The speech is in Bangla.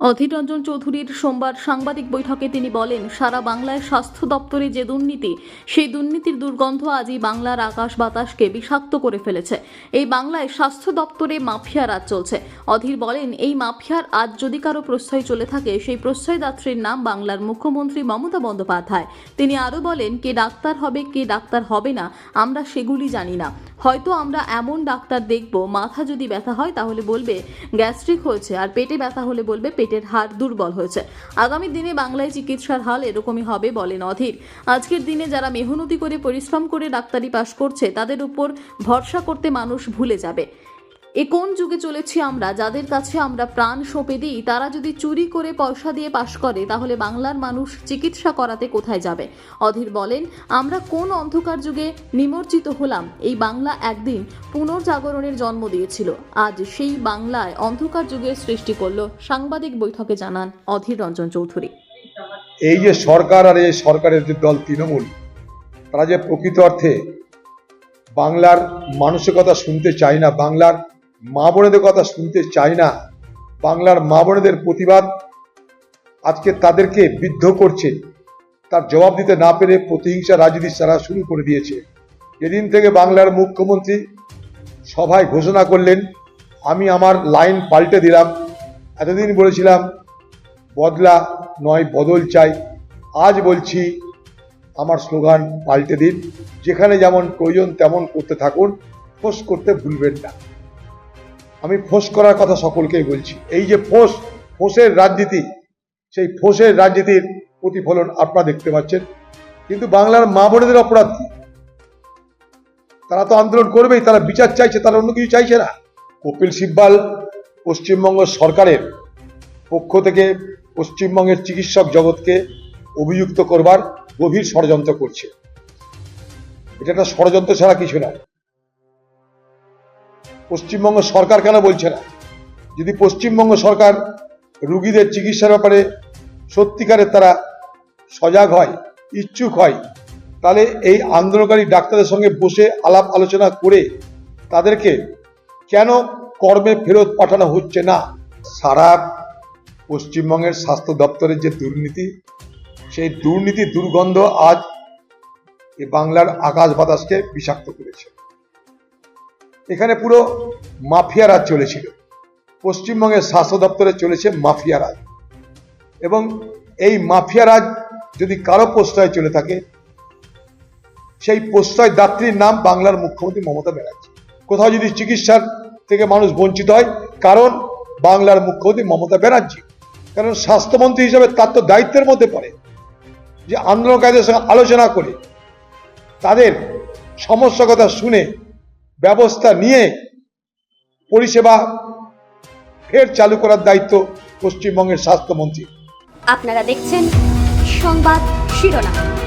অধীর রঞ্জন চৌধুরীর সোমবার সাংবাদিক বৈঠকে তিনি বলেন, সারা বাংলায় স্বাস্থ্য দপ্তরে যে দুর্নীতি, সেই দুর্নীতির দুর্গন্ধ আজই বাংলার আকাশ বাতাসকে বিষাক্ত করে ফেলেছে। এই বাংলায় স্বাস্থ্য দপ্তরে মাফিয়া রাজ চলছে। অধীর বলেন, এই মাফিয়ার আজ যদি কারও প্রশ্রয় চলে থাকে, সেই প্রশ্রয়দাত্রীর নাম বাংলার মুখ্যমন্ত্রী মমতা বন্দ্যোপাধ্যায়। তিনি আরও বলেন, কে ডাক্তার হবে, কে ডাক্তার হবে না, আমরা সেগুলি জানি না। হয়তো আমরা এমন ডাক্তার দেখব, মাথা যদি ব্যথা হয় তাহলে বলবে গ্যাস্ট্রিক হয়েছে আর পেটে ব্যথা হলে বলবে পেটের হাড় দুর্বল হয়েছে। আগামী দিনে বাংলায় চিকিৎসার হাল এরকমই হবে বলেন অধীর। আজকের দিনে যারা মেহনতি করে পরিশ্রম করে ডাক্তারি পাশ করছে, তাদের উপর ভরসা করতে মানুষ ভুলে যাবে। এ কোন যুগে চলেছি আমরা? যাদের কাছে আমরা প্রাণ সঁপে দিই, তারা যদি চুরি করে পয়সা দিয়ে পাশ করে, তাহলে বাংলার মানুষ চিকিৎসা করাতে কোথায় যাবে? অধীর বলেন, আমরা কোন অন্ধকার যুগে নিমজ্জিত হলাম? এই বাংলা একদিন পুনর্জাগরণের জন্ম দিয়েছিল। আজ সেই বাংলায় অন্ধকার যুগের সৃষ্টি করল। সাংবাদিক বৈঠকে জানান অধীর রঞ্জন চৌধুরী। এই যে সরকার আর এই সরকারের যে দল তৃণমূল, তারা যে প্রকৃত অর্থে বাংলার মানসিকতা শুনতে চায় না, বাংলার মা বোনেদের কথা শুনতে চায় না। বাংলার মা বোনেদের প্রতিবাদ আজকে তাদেরকে বিদ্ধ করছে। তার জবাব দিতে না পেরে প্রতিহিংসা রাজনীতি সারা শুরু করে দিয়েছে। যেদিন থেকে বাংলার মুখ্যমন্ত্রী সভায় ঘোষণা করলেন, আমি আমার লাইন পাল্টে দিলাম। এতদিন বলেছিলাম, বদলা নয়, বদল চাই। আজ বলছি, আমার স্লোগান পাল্টে দিন। যেখানে যেমন প্রয়োজন তেমন করতে থাকুন, ফোঁস করতে ভুলবেন না। আমি ফোঁস করার কথা সকলকেই বলছি। এই যে ফোঁস, ফোঁসের রাজনীতি, সেই ফোঁসের রাজনীতির প্রতিফলন আপনারা দেখতে পাচ্ছেন। কিন্তু বাংলার মা বোনেদের অপরাধ কি? তারা তো আন্দোলন করবেই, তারা বিচার চাইছে, তারা অন্য কিছু চাইছে না। কপিল সিব্বাল পশ্চিমবঙ্গ সরকারের পক্ষ থেকে পশ্চিমবঙ্গের চিকিৎসক জগৎকে অভিযুক্ত করবার গভীর ষড়যন্ত্র করছে। এটা একটা ষড়যন্ত্র ছাড়া কিছু না। পশ্চিমবঙ্গ সরকার কেন বলছে না? যদি পশ্চিমবঙ্গ সরকার রুগীদের চিকিৎসার ব্যাপারে সত্যিকারের তারা সজাগ হয়, ইচ্ছুক হয়, তাহলে এই আন্দোলনকারী ডাক্তারদের সঙ্গে বসে আলাপ আলোচনা করে তাদেরকে কেন কর্মে ফেরত পাঠানো হচ্ছে না? সারা পশ্চিমবঙ্গের স্বাস্থ্য দপ্তরের যে দুর্নীতি, সেই দুর্নীতি দুর্গন্ধ আজ এ বাংলার আকাশ বাতাসকে বিষাক্ত করেছে। এখানে পুরো মাফিয়া রাজ চলেছিল। পশ্চিমবঙ্গের স্বাস্থ্য দপ্তরে চলেছে মাফিয়া রাজ। এবং এই মাফিয়া রাজ যদি কারও প্রশ্রয় চলে থাকে, সেই প্রশ্রয় দাত্রীর নাম বাংলার মুখ্যমন্ত্রী মমতা ব্যানার্জি। কোথাও যদি চিকিৎসার থেকে মানুষ বঞ্চিত হয়, কারণ বাংলার মুখ্যমন্ত্রী মমতা ব্যানার্জি। কারণ স্বাস্থ্যমন্ত্রী হিসাবে তার তো দায়িত্বের মধ্যে পড়ে যে আন্দোলনকারীদের সঙ্গে আলোচনা করে তাদের সমস্যা কথা শুনে ব্যবস্থা নিয়ে পরিষেবা ফের চালু করার দায়িত্ব পশ্চিমবঙ্গের স্বাস্থ্যমন্ত্রী। আপনারা দেখছেন সংবাদ শিরোনাম।